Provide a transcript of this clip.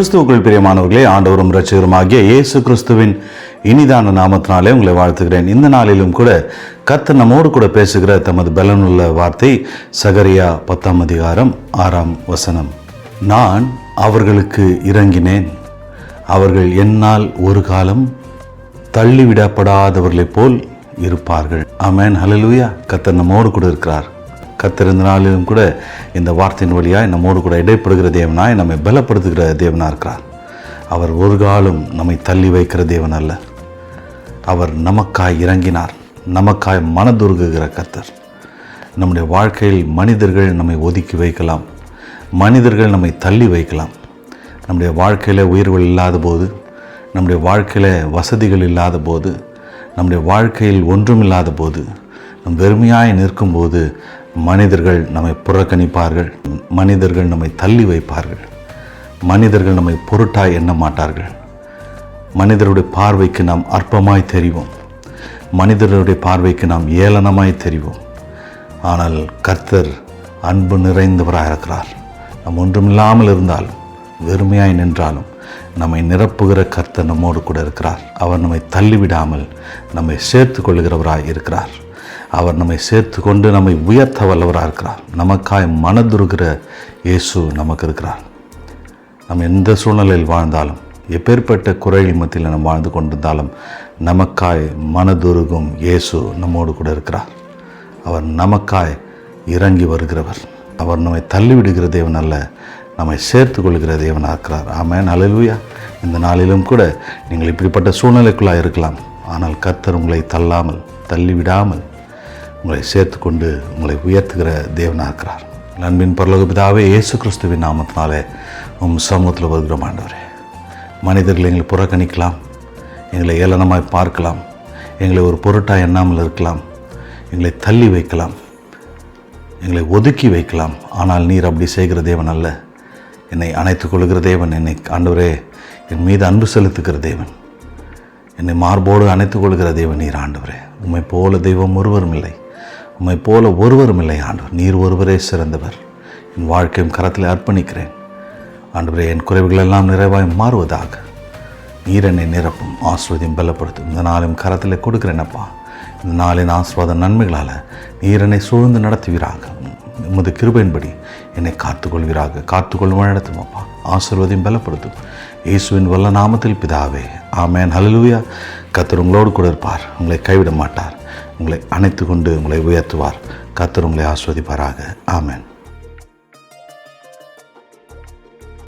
கிறிஸ்துவுக்குள் பிரியமானவர்களே ஆண்டவரும் இரட்சகருமாகிய இயேசு கிறிஸ்துவின் இனிதான நாமத்தினாலே உங்களை வாழ்த்துகிறேன். இந்த நாளிலும் கூட கர்த்தர் நம்மோடு கூட பேசுகிற தமது பலனுள்ள வார்த்தை சகரியா பத்தாம் அதிகாரம் ஆறாம் வசனம். நான் அவர்களுக்கு இறங்கினேன் அவர்கள் என்னால் ஒரு காலம் தள்ளிவிடப்படாதவர்களைப் போல் இருப்பார்கள். அமேன் ஹalleluya. கர்த்தர் நம்மோடு கூட இருக்கிறார். கத்திருந்த நாளிலும் கூட இந்த வார்த்தையின் வழியாய் நம்மோடு கூட இடைப்படுகிற தேவனாய் நம்மை பலப்படுத்துகிற தேவனாக இருக்கிறார். அவர் ஒரு காலம் நம்மை தள்ளி வைக்கிற தேவன் அல்ல. அவர் நமக்காய் இறங்கினார். நமக்காய் மனதுருகுகிற கத்தர் நம்முடைய வாழ்க்கையில் மனிதர்கள் நம்மை ஒதுக்கி வைக்கலாம். மனிதர்கள் நம்மை தள்ளி வைக்கலாம். நம்முடைய வாழ்க்கையில் உயர்வுகள் இல்லாத போது நம்முடைய வாழ்க்கையில் வசதிகள் இல்லாத போது நம்முடைய வாழ்க்கையில் ஒன்றும் இல்லாத போது நம் வெறுமையாய் நிற்கும்போது மனிதர்கள் நம்மை புறக்கணிப்பார்கள். மனிதர்கள் நம்மை தள்ளி வைப்பார்கள். மனிதர்கள் நம்மை பொருட்டாய் எண்ண மாட்டார்கள். மனிதருடைய பார்வைக்கு நாம் அற்பமாய் தெரிவோம். மனிதருடைய பார்வைக்கு நாம் ஏளனமாய் தெரிவோம். ஆனால் கர்த்தர் அன்பு நிறைந்தவராக இருக்கிறார். நாம் ஒன்றுமில்லாமல் இருந்தாலும் வெறுமையாய் நின்றாலும் நம்மை நிரப்புகிற கர்த்தர் நம்மோடு கூட இருக்கிறார். அவர் நம்மை தள்ளிவிடாமல் நம்மை சேர்த்து கொள்கிறவராய் இருக்கிறார். அவர் நம்மை சேர்த்து கொண்டு நம்மை உயர்த்த வல்லவராக இருக்கிறார். நமக்காய் மனதுருகிற இயேசு நமக்கு இருக்கிறார். நம்ம எந்த சூழ்நிலையில் வாழ்ந்தாலும் எப்பேற்பட்ட குறைகள் மத்தியில் நம்ம வாழ்ந்து கொண்டிருந்தாலும் நமக்காய் மனதுருகும் இயேசு நம்மோடு கூட இருக்கிறார். அவர் நமக்காய் இறங்கி வருகிறவர். அவர் நம்மை தள்ளிவிடுகிற தேவன் அல்ல நம்மை சேர்த்து கொள்கிற தேவனாக இருக்கிறார். ஆமாம் அலலுயா இந்த நாளிலும் கூட நீங்கள் இப்படிப்பட்ட சூழ்நிலைக்குள்ளாக இருக்கலாம். ஆனால் கர்த்தர் உங்களை தள்ளாமல் தள்ளிவிடாமல் உங்களை சேர்த்து கொண்டு உங்களை உயர்த்துகிற தேவனாக இருக்கிறார் அன்பின் பரலோக பிதாவே இயேசு கிறிஸ்துவின் நாமத்தினாலே உம் சமூகத்தில் வருகிறோம் ஆண்டவரே. மனிதர்களை எங்களை புறக்கணிக்கலாம் எங்களை ஏளனமாய் பார்க்கலாம் எங்களை ஒரு பொருட்டாக எண்ணாமல் இருக்கலாம் எங்களை தள்ளி வைக்கலாம் எங்களை ஒதுக்கி வைக்கலாம். ஆனால் நீர் அப்படி செய்கிற தேவன் அல்ல. என்னை அணைத்து கொள்கிற தேவன் என்னை ஆண்டவரே என் மீது அன்பு செலுத்துகிற தேவன். என்னை மார்போடு அணைத்து கொள்கிற தேவன் நீர் ஆண்டவரே. உம்மை போல தெய்வம் ஒருவரும் இல்லை. உம்மை போல ஒருவரும் இல்லை ஆண்டவர். நீர் ஒருவரே சிறந்தவர். என் வாழ்க்கையும் கரத்தில் அர்ப்பணிக்கிறேன். ஆண்டவரே என் குறைவுகள் எல்லாம் நிறைவாய் மாறுவதாக. நீர் என்னை நிரப்பும் ஆஸ்வதியும் பலப்படுத்தும். இந்த நாளையும் கரத்தில் கொடுக்குறேனப்பா இந்த நாளின் ஆஸ்வாத நன்மைகளால் நீர் என்னை சூழ்ந்து நடத்துவீராக. உமது கிருபையின்படி என்னை காத்துக்கொள்வீராக. காத்துக்கொள்ளும் நடத்தும் அப்பா. ஆசிர்வதையும் பலப்படுத்தும். இயேசுவின் வல்ல நாமத்தில் பிதாவே. ஆமேன். ஹலலூயா கத்தர் உங்களோடு கூட இருப்பார். உங்களை கைவிட மாட்டார். உங்களை அணைத்து கொண்டு உங்களை உயர்த்துவார். கத்தர் உங்களை ஆஸ்வதிப்பாராக. ஆமேன்.